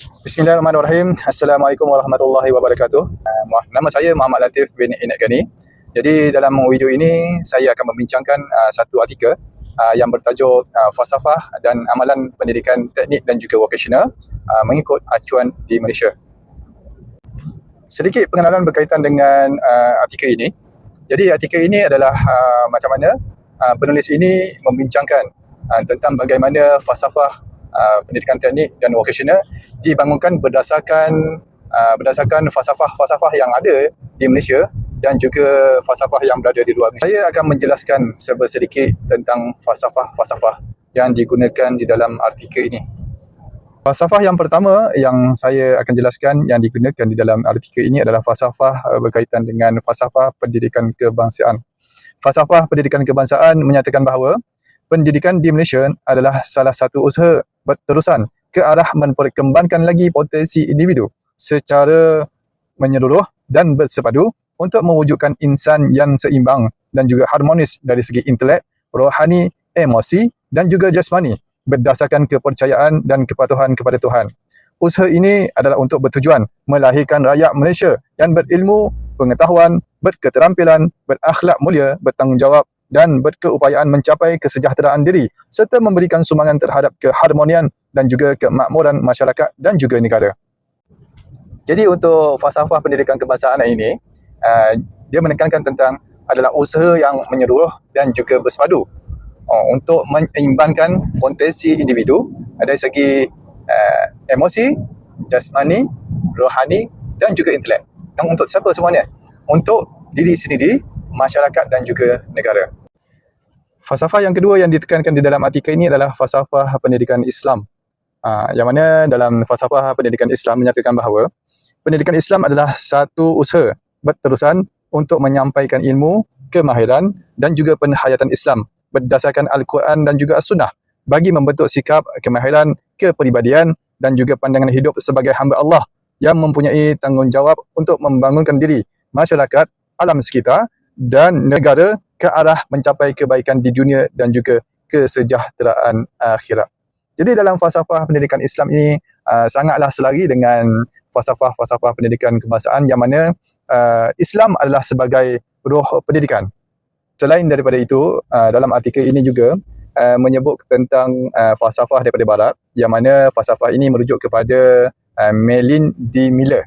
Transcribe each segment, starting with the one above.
Bismillahirrahmanirrahim. Assalamualaikum warahmatullahi wabarakatuh. Uh, nama saya Muhammad Latif bin Inak Gani. Jadi dalam video ini saya akan membincangkan uh, satu artikel uh, yang bertajuk uh, Falsafah dan Amalan Pendidikan Teknik dan juga Vocational uh, mengikut acuan di Malaysia. Sedikit pengenalan berkaitan dengan uh, artikel ini. Jadi artikel ini adalah uh, macam mana uh, penulis ini membincangkan uh, tentang bagaimana falsafah uh, pendidikan teknik dan vocational dibangunkan berdasarkan uh, berdasarkan falsafah-falsafah yang ada di Malaysia dan juga falsafah yang berada di luar. Saya akan menjelaskan sedikit tentang falsafah-falsafah yang digunakan di dalam artikel ini. Falsafah yang pertama yang saya akan jelaskan yang digunakan di dalam artikel ini adalah falsafah uh, berkaitan dengan falsafah pendidikan kebangsaan. Falsafah pendidikan kebangsaan menyatakan bahawa pendidikan di Malaysia adalah salah satu usaha berterusan ke arah memperkembangkan lagi potensi individu secara menyeluruh dan bersepadu untuk mewujudkan insan yang seimbang dan juga harmonis dari segi intelek, rohani, emosi dan juga jasmani berdasarkan kepercayaan dan kepatuhan kepada Tuhan. Usaha ini adalah untuk bertujuan melahirkan rakyat Malaysia yang berilmu, pengetahuan, berketerampilan, berakhlak mulia, bertanggungjawab dan berkeupayaan mencapai kesejahteraan diri serta memberikan sumbangan terhadap keharmonian dan juga kemakmuran masyarakat dan juga negara. Jadi untuk falsafah pendidikan kebangsaan ini, uh, dia menekankan tentang adalah usaha yang menyeluruh dan juga bersepadu uh, untuk menyeimbangkan potensi individu dari segi uh, emosi, jasmani, rohani dan juga intelek. Dan untuk siapa semuanya? Untuk diri sendiri, masyarakat dan juga negara. Falsafah yang kedua yang ditekankan di dalam artikel ini adalah falsafah pendidikan Islam. Uh, yang mana dalam falsafah pendidikan Islam menyatakan bahawa pendidikan Islam adalah satu usaha berterusan untuk menyampaikan ilmu, kemahiran dan juga penghayatan Islam berdasarkan Al-Quran dan juga As-Sunnah bagi membentuk sikap kemahiran, kepribadian dan juga pandangan hidup sebagai hamba Allah yang mempunyai tanggungjawab untuk membangunkan diri, masyarakat, alam sekitar dan negara ke arah mencapai kebaikan di dunia dan juga kesejahteraan akhirat. Jadi dalam falsafah pendidikan Islam ini uh, sangatlah selari dengan falsafah-falsafah pendidikan kebangsaan yang mana uh, Islam adalah sebagai roh pendidikan. Selain daripada itu, uh, dalam artikel ini juga uh, menyebut tentang uh, falsafah daripada barat yang mana falsafah ini merujuk kepada uh, Melin D. Miller.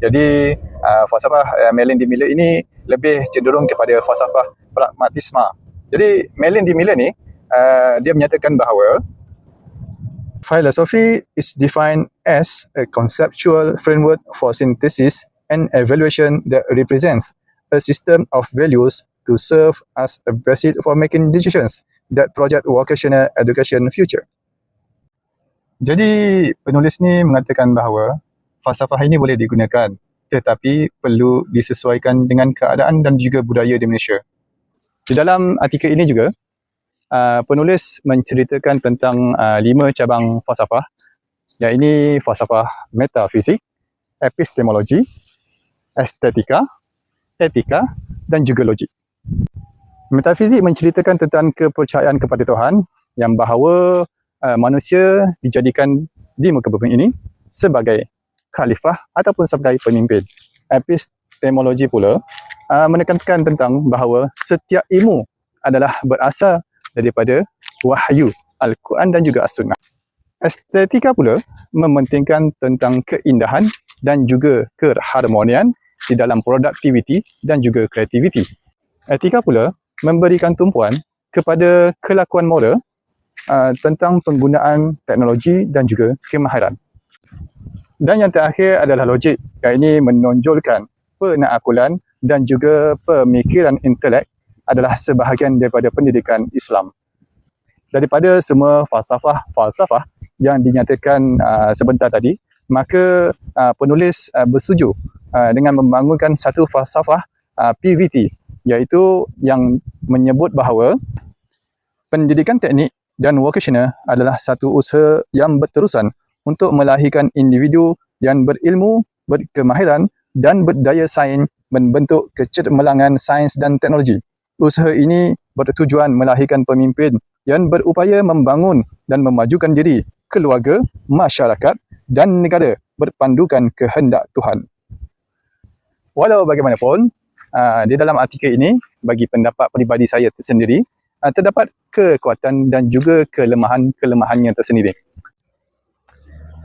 Jadi uh, falsafah uh, Melin D. Miller ini lebih cenderung kepada falsafah pragmatisma. Jadi Melin D. Miller ni uh, dia menyatakan bahawa philosophy is defined as a conceptual framework for synthesis and evaluation that represents a system of values to serve as a basis for making decisions that project vocational education future. Jadi penulis ni mengatakan bahawa falsafah ini boleh digunakan tetapi perlu disesuaikan dengan keadaan dan juga budaya di Malaysia. Di dalam artikel ini juga, uh, penulis menceritakan tentang uh, lima cabang falsafah yang ini falsafah metafizik, epistemologi, estetika, etika dan juga logik. Metafizik menceritakan tentang kepercayaan kepada Tuhan yang bahawa uh, manusia dijadikan di muka bumi ini sebagai khalifah ataupun sebagai pemimpin. Epistemologi pula uh, menekankan tentang bahawa setiap ilmu adalah berasal daripada wahyu Al-Quran dan juga As-Sunnah. Estetika pula mementingkan tentang keindahan dan juga keharmonian di dalam produktiviti dan juga kreativiti. Etika pula memberikan tumpuan kepada kelakuan moral uh, tentang penggunaan teknologi dan juga kemahiran. Dan yang terakhir adalah logik yang ini menonjolkan penakakulan dan juga pemikiran intelek adalah sebahagian daripada pendidikan Islam. Daripada semua falsafah-falsafah yang dinyatakan uh, sebentar tadi, maka uh, penulis uh, bersetuju dengan membangunkan satu falsafah PVT iaitu yang menyebut bahawa pendidikan teknik dan vocational adalah satu usaha yang berterusan untuk melahirkan individu yang berilmu, berkemahiran dan berdaya sains membentuk kecermelangan sains dan teknologi. Usaha ini bertujuan melahirkan pemimpin yang berupaya membangun dan memajukan diri, keluarga, masyarakat dan negara berpandukan kehendak Tuhan. Walau bagaimanapun, uh, di dalam artikel ini, bagi pendapat peribadi saya sendiri, uh, terdapat kekuatan dan juga kelemahan-kelemahannya tersendiri.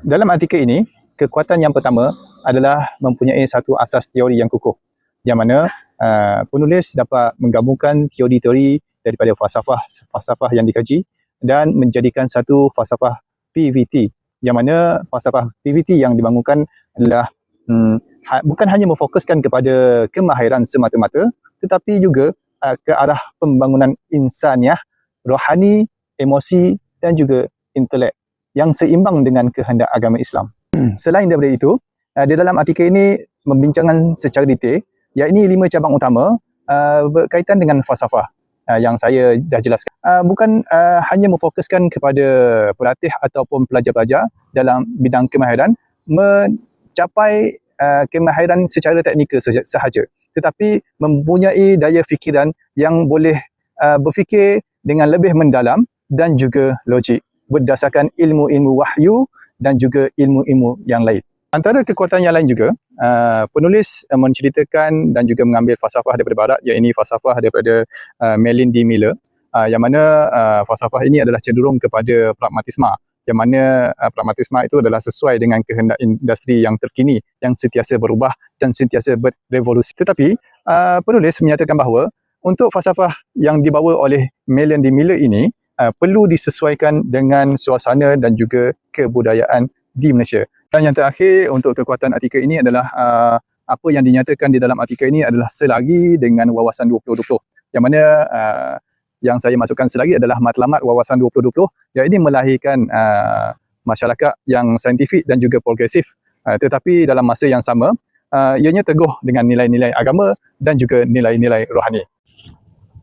Dalam artikel ini, kekuatan yang pertama adalah mempunyai satu asas teori yang kukuh yang mana uh, penulis dapat menggabungkan teori-teori daripada falsafah falsafah yang dikaji dan menjadikan satu falsafah PVT yang mana falsafah PVT yang dibangunkan adalah hmm, ha, bukan hanya memfokuskan kepada kemahiran semata-mata tetapi juga uh, ke arah pembangunan insaniah, rohani, emosi dan juga intelek yang seimbang dengan kehendak agama Islam. Selain daripada itu, uh, di dalam artikel ini membincangkan secara detail yang ini lima cabang utama uh, berkaitan dengan falsafah uh, yang saya dah jelaskan. Uh, bukan uh, hanya memfokuskan kepada pelatih ataupun pelajar-pelajar dalam bidang kemahiran mencapai uh, kemahiran secara teknikal sahaja tetapi mempunyai daya fikiran yang boleh uh, berfikir dengan lebih mendalam dan juga logik berdasarkan ilmu-ilmu wahyu dan juga ilmu-ilmu yang lain. Antara kekuatan yang lain juga, uh, penulis uh, menceritakan dan juga mengambil falsafah daripada barat iaitu falsafah daripada uh, Melin D. Miller uh, yang mana uh, falsafah ini adalah cenderung kepada pragmatisma yang mana uh, pragmatisma itu adalah sesuai dengan kehendak industri yang terkini yang sentiasa berubah dan sentiasa berevolusi. Tetapi uh, penulis menyatakan bahawa untuk falsafah yang dibawa oleh Melin D. Miller ini uh, perlu disesuaikan dengan suasana dan juga kebudayaan di Malaysia. Dan yang terakhir untuk kekuatan artikel ini adalah uh, apa yang dinyatakan di dalam artikel ini adalah selagi dengan wawasan 2020. Yang mana uh, yang saya masukkan selagi adalah matlamat wawasan 2020 yang ini melahirkan uh, masyarakat yang saintifik dan juga progresif. Uh, tetapi dalam masa yang sama, uh, ianya teguh dengan nilai-nilai agama dan juga nilai-nilai rohani.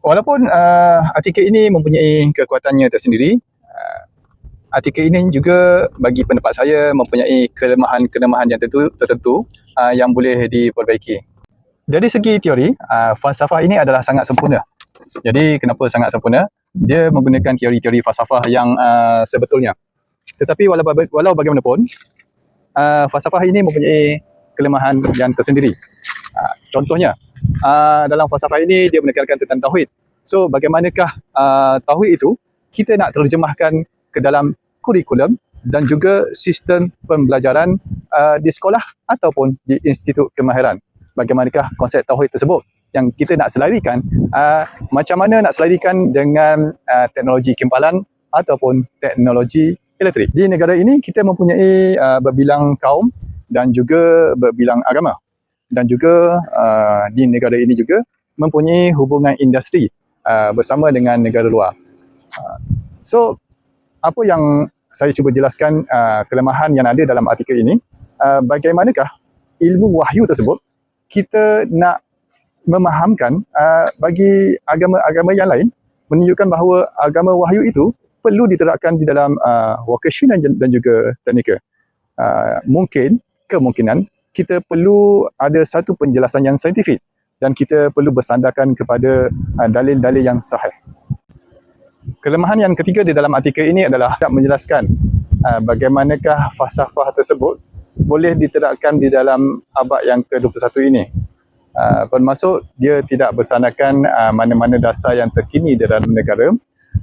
Walaupun uh, artikel ini mempunyai kekuatannya tersendiri, artikel ini juga bagi pendapat saya mempunyai kelemahan-kelemahan yang tertentu, tertentu uh, yang boleh diperbaiki. Dari segi teori, uh, falsafah ini adalah sangat sempurna. Jadi kenapa sangat sempurna? Dia menggunakan teori-teori falsafah yang uh, sebetulnya. Tetapi walau, walau bagaimanapun, uh, falsafah ini mempunyai kelemahan yang tersendiri. Uh, contohnya, uh, dalam falsafah ini dia menekankan tentang tauhid. So bagaimanakah uh, tauhid itu kita nak terjemahkan ke dalam kurikulum dan juga sistem pembelajaran uh, di sekolah ataupun di institut kemahiran. Bagaimanakah konsep tauhid tersebut yang kita nak selarikan? Uh, macam mana nak selarikan dengan uh, teknologi kimpalan ataupun teknologi elektrik? Di negara ini kita mempunyai uh, berbilang kaum dan juga berbilang agama. Dan juga uh, di negara ini juga mempunyai hubungan industri uh, bersama dengan negara luar. Uh, so apa yang saya cuba jelaskan uh, kelemahan yang ada dalam artikel ini, uh, bagaimanakah ilmu wahyu tersebut kita nak memahamkan uh, bagi agama-agama yang lain menunjukkan bahawa agama wahyu itu perlu diterapkan di dalam uh, vocation dan, dan juga teknikal. Uh, mungkin, kemungkinan kita perlu ada satu penjelasan yang saintifik dan kita perlu bersandarkan kepada uh, dalil-dalil yang sahih. Kelemahan yang ketiga di dalam artikel ini adalah tak menjelaskan uh, bagaimanakah falsafah tersebut boleh diterapkan di dalam abad yang ke-21 ini. Uh, bermaksud dia tidak bersandarkan uh, mana-mana dasar yang terkini di dalam negara.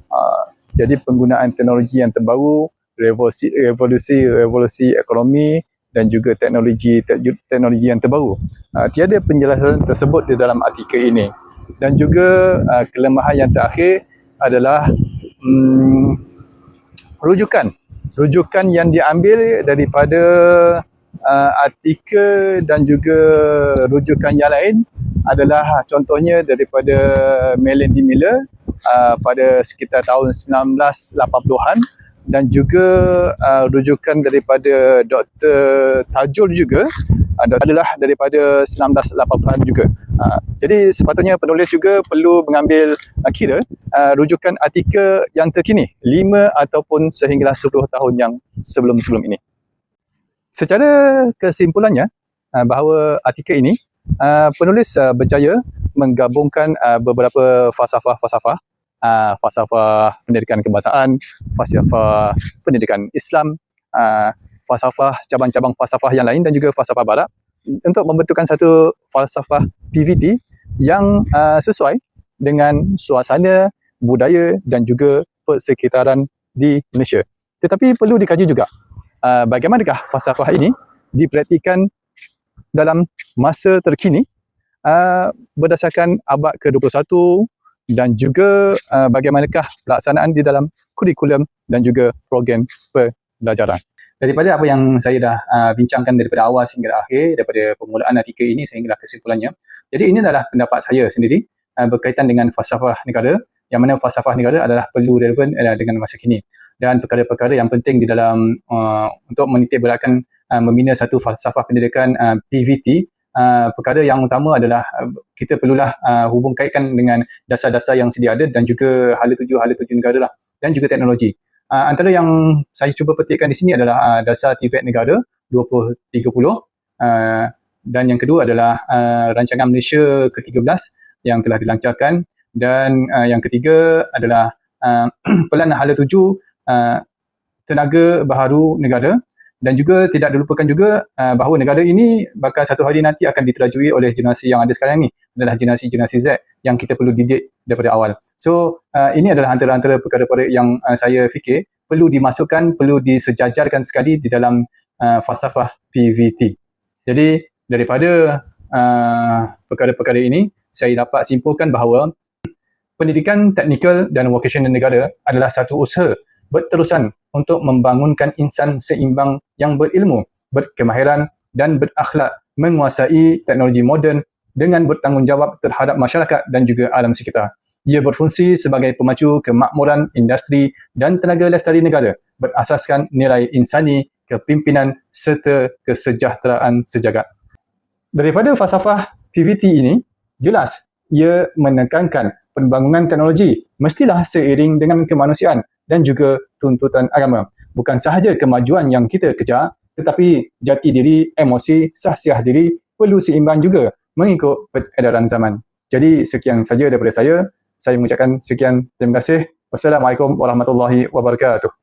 Uh, jadi penggunaan teknologi yang terbaru, revolusi, revolusi, revolusi ekonomi dan juga teknologi teknologi yang terbaru. Uh, tiada penjelasan tersebut di dalam artikel ini. Dan juga uh, kelemahan yang terakhir adalah hmm, rujukan. Rujukan yang diambil daripada uh, artikel dan juga rujukan yang lain adalah contohnya daripada Melanie Miller uh, pada sekitar tahun 1980-an dan juga uh, rujukan daripada Dr. Tajul juga adalah daripada 1980-an juga. Uh, jadi sepatutnya penulis juga perlu mengambil uh, kira uh, rujukan artikel yang terkini 5 ataupun sehinggalah 10 tahun yang sebelum-sebelum ini. Secara kesimpulannya uh, bahawa artikel ini uh, penulis uh, berjaya menggabungkan uh, beberapa falsafah-falsafah uh, falsafah pendidikan kebangsaan, falsafah pendidikan Islam, uh, falsafah, cabang-cabang falsafah yang lain dan juga falsafah barat untuk membentukkan satu falsafah PVT yang uh, sesuai dengan suasana, budaya dan juga persekitaran di Malaysia. Tetapi perlu dikaji juga uh, bagaimanakah falsafah ini dipraktikan dalam masa terkini uh, berdasarkan abad ke-21 dan juga uh, bagaimanakah pelaksanaan di dalam kurikulum dan juga program pelajaran. Daripada apa yang saya dah uh, bincangkan daripada awal sehingga akhir, daripada permulaan artikel ini sehingga kesimpulannya. Jadi ini adalah pendapat saya sendiri uh, berkaitan dengan falsafah negara yang mana falsafah negara adalah perlu relevan uh, dengan masa kini dan perkara-perkara yang penting di dalam uh, untuk menitik beratkan uh, membina satu falsafah pendidikan uh, PVT Uh, perkara yang utama adalah uh, kita perlulah uh, hubung kaitkan dengan dasar-dasar yang sedia ada dan juga hala tuju hala tuju negara lah dan juga teknologi. Uh, antara yang saya cuba petikkan di sini adalah uh, dasar TVET negara 2030 uh, dan yang kedua adalah uh, rancangan Malaysia ke-13 yang telah dilancarkan. Dan uh, yang ketiga adalah uh, pelan hala tuju uh, tenaga baharu negara dan juga tidak dilupakan juga uh, bahawa negara ini bakal satu hari nanti akan diterajui oleh generasi yang ada sekarang ni adalah generasi-generasi Z yang kita perlu didik daripada awal. So uh, ini adalah antara-antara perkara-perkara yang uh, saya fikir perlu dimasukkan, perlu disejajarkan sekali di dalam uh, falsafah PVT. Jadi daripada uh, perkara-perkara ini saya dapat simpulkan bahawa pendidikan teknikal dan vocational negara adalah satu usaha berterusan untuk membangunkan insan seimbang yang berilmu, berkemahiran dan berakhlak menguasai teknologi moden dengan bertanggungjawab terhadap masyarakat dan juga alam sekitar. Ia berfungsi sebagai pemacu kemakmuran industri dan tenaga lestari negara berasaskan nilai insani, kepimpinan serta kesejahteraan sejagat. Daripada falsafah PVT ini, jelas ia menekankan pembangunan teknologi mestilah seiring dengan kemanusiaan dan juga tuntutan agama. Bukan sahaja kemajuan yang kita kejar, tetapi jati diri, emosi, sahsiah diri perlu seimbang juga mengikut peredaran zaman. Jadi sekian saja daripada saya. Saya mengucapkan sekian terima kasih. Wassalamualaikum warahmatullahi wabarakatuh.